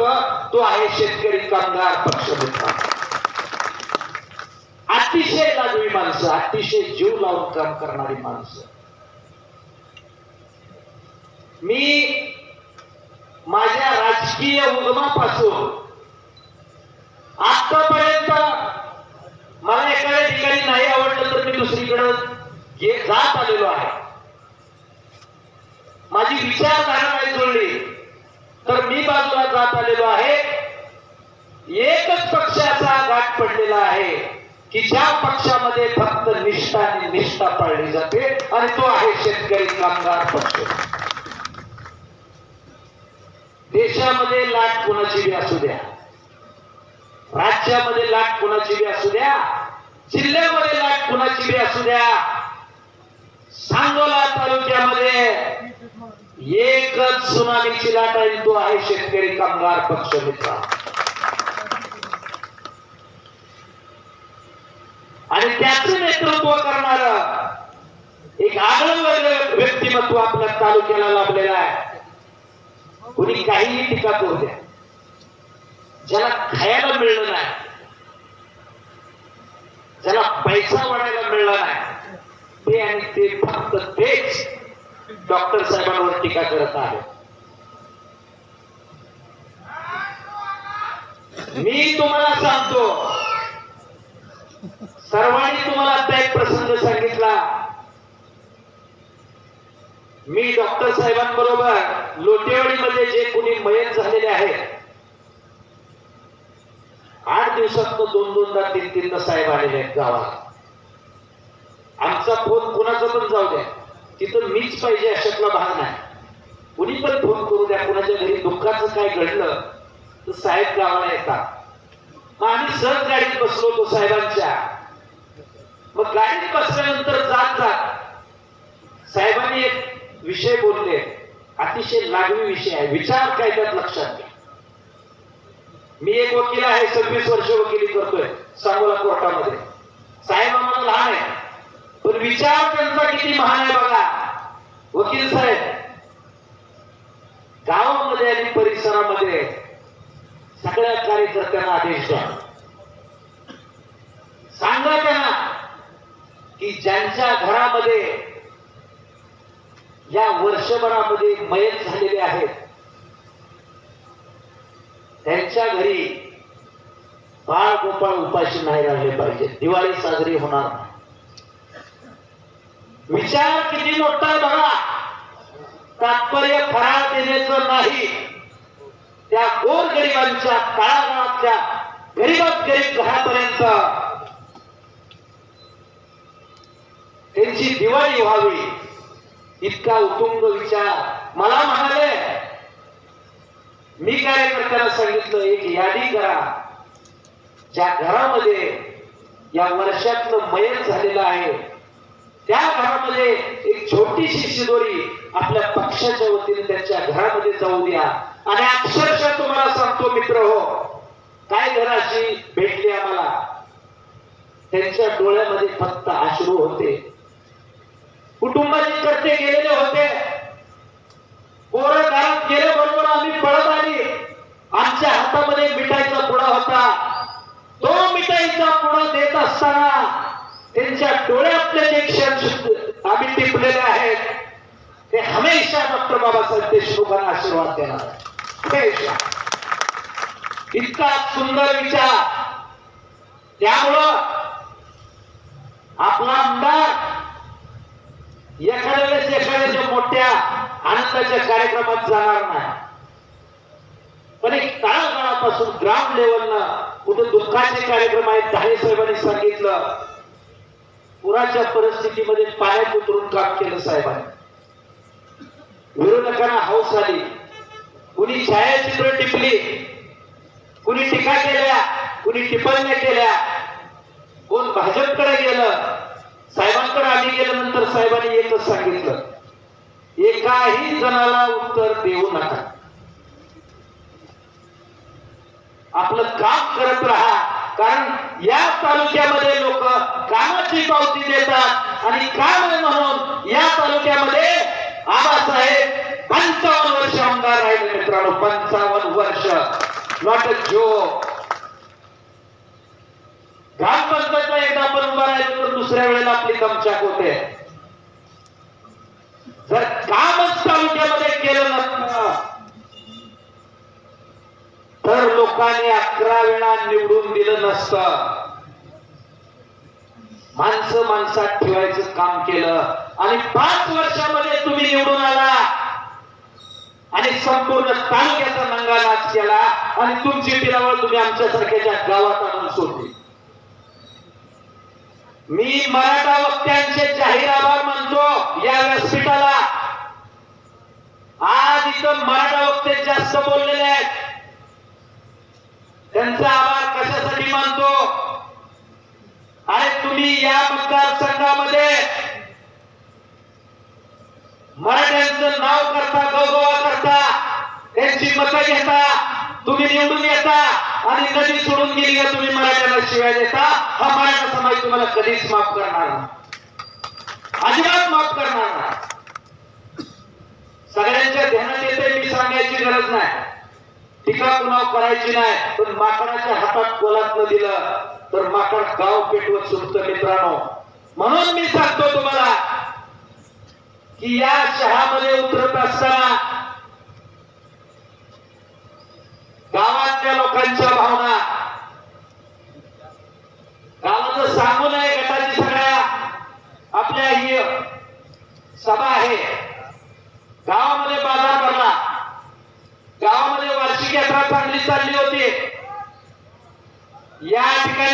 होतं तो आहे शेतकरी कामगार पक्ष मित्र अतिशय लागवी माणसं अतिशय जीव लावून काम करणारी माणसं. मी माझ्या राजकीय उगमापासून आतापर्यंत मला एखाद्या ठिकाणी नाही आवडलं तर मी दुसरीकडे जात आलेलो आहे. माझी विचारधारा नाही जुळली. तर मी बाजूला जात आलेलो आहे. एकच पक्ष असा गाठ पडलेला आहे की ज्या पक्षामध्ये फक्त निष्ठा आणि निष्ठा पाळली जाते आणि तो आहे शेतकरी कामगार पक्ष. देशामध्ये लाट कोणाची बी असू द्या राज्यामध्ये लाट कोणाची बी असू द्या जिल्ह्यामध्ये लाट कोणाची बी असू द्या सांगोला तालुक्यामध्ये एकच सुनामीची लाट आहे तो आहे शेतकरी कामगार पक्ष मित्र. आणि त्याचं नेतृत्व करणार एक आगळं व्यक्तिमत्व आपल्या तालुक्याला लाभलेलं आहे. कुणी काहीही टीका करू द्या. ज्याला खायला मिळलं नाही ज्याला पैसा वाढायला मिळला नाही ते आणि ते फक्त तेच डॉक्टर साहेबांवर टीका करत आहे. मी तुम्हाला सांगतो सर्वांनी तुम्हाला आता एक प्रसंग सांगितला. मी डॉक्टर साहेबांबरोबर लोटेवाडीमध्ये जे कोणी मयत झालेले आहेत आठ दिवसात दोन दोनदा तीन तीनदा साहेब आलेले आहेत गावात. आमचा फोन कुणाचा पण जाऊ द्या. तिथं मीच पाहिजे अशातला भाग नाही. कुणी पण फोन करू द्या कुणाच्या घरी दुःखाचं काय घडलं तर साहेब गावाला येतात. मग आम्ही सहज गाडीत बसलो होतो साहेबांच्या. मग गाडीत बसल्यानंतर जात जात साहेबांनी एक विषय बोलले. अतिशय लागवी विषय आहे. विचार काय त्यात लक्षात घ्या. मी एक वकील आहे सव्वीस वर्ष वकिली करतोय सांगोला कोर्टामध्ये. पण विचार त्यांचा किती महान आहे बघा. वकील साहेब गावामध्ये आणि परिसरामध्ये सगळ्या कार्यकर्त्यांना आदेश द्या. सांगा त्यांना की ज्यांच्या घरामध्ये या वर्षभरामध्ये मयत झालेले आहेत त्यांच्या घरी बाळ गोपाळ उपाशी नाही राहिले पाहिजे. दिवाळी साजरी होणार नाही. विचार किती मोठा आहे बघा. तात्पर्य फराळ देण्याचं नाही. त्या गोर गरिबांच्या काळाकाळातल्या गरीबात गरीब घरापर्यंत त्यांची दिवाळी व्हावी. इतका उतुंग विचार. मला म्हणाले मी कार्यकर्त्याला सांगितलं एक यादी करा. ज्या घरामध्ये या वर्षातलं मयत झालेलं आहे त्या घरामध्ये एक छोटीशी शिदोरी आपल्या पक्षाच्या वतीने त्यांच्या घरामध्ये जाऊ द्या. आणि अक्षरशः तुम्हाला सांगतो मित्र हो काय घराशी भेटली आम्हाला? त्यांच्या डोळ्यामध्ये फक्त आश्रू होते. कुटुंबाचे कर्ते गेलेले होते. पोरं घरात गेल्याबरोबर आम्ही पळत आली. आमच्या हातामध्ये मिठाईचा पुडा होता. तो मिठाईचा पुडा देत असताना त्यांच्या डोळ्यातले जे क्षण आम्ही टिपलेले आहेत ते हमेशा डॉक्टर बाबासाहेब देशमुखांना आशीर्वाद देणार हमेशा. इतका सुंदर विचार. त्यामुळं आपला आमदार एखाद्या वेळेस एखाद्याच्या मोठ्या आनंदाच्या कार्यक्रमात जाणार नाही. पण एक काळाकाळापासून ग्राम लेवलनं कुठे दुःखाचे कार्यक्रम आहेत धारे साहेबांनी सांगितलं पुराच्या परिस्थितीमध्ये पाण्यात उतरून काम केलं साहेबांनी. विरोधकांना हौस आली. कुणी छायाचित्र टिपली कुणी टीका केल्या कुणी टिप्पण्या केल्या. कोण भाजपकडे गेलं साहेबांकडे आम्ही गेल्यानंतर साहेबांनी एकच सांगितलं एकाही जणाला उत्तर देऊ नका. आपलं काम करत राहा. कारण या तालुक्यामध्ये लोक कामाची पावती देतात आणि काम म्हणून या तालुक्यामध्ये आबासाहेब पंचावन्न वर्ष आमदार राहिले मित्रांनो पंचावन्न वर्ष. नॉट अ जो ग्रामपंचायतला एकदा आपण उभा राहिलो तर दुसऱ्या वेळेला आपली दमचाक होते. जर कामच तालुक्यामध्ये केलं नसतं तर लोकांनी अकरा वेळा निवडून दिलं नसतं. माणसं माणसात ठेवायचं काम केलं. आणि पाच वर्षामध्ये तुम्ही निवडून आला. आणि संपूर्ण तालुक्याचा नंगा नाच केला. आणि तुमची पिरावळ तुम्ही आमच्यासारख्याच्या गावात आणून सोडली. मी मराठा वक्त्यांचे जाहीर आभार मानतो या व्यासपीठाला. आज इथं मराठा वक्ते जास्त बोललेले आहेत. त्यांचा आभार कशासाठी मानतो? आणि तुम्ही या मतदारसंघामध्ये? मराठ्यांचं नाव करता गौरवा करता त्यांची मतं घेता तुम्ही निवडून येता आणि नदी सोडून गेली का तुम्ही मराठ्यांना शिवाय देता? हा मराठा समाज तुम्हाला कधीच माफ करणार नाही. अजिबात माफ करणार नाही. सगळ्यांच्या ध्यानात येते मी सांगायची गरज नाही. टीका कुणाव करायची नाही, पण माकडाच्या हातात कोलातलं दिलं, तर माकड गाव पेटवत सुटतं मित्रांनो. म्हणून मी सांगतो तुम्हाला की या शहामध्ये उतरत असताना गावातल्या लोकांच्या भावना गावाचं सांगू नये गटाची सगळ्या आपल्या ही सभा आहे. गावामध्ये बाज़ार भरला, गावामध्ये वार्षिक चांगली चालली होती. या ठिकाणी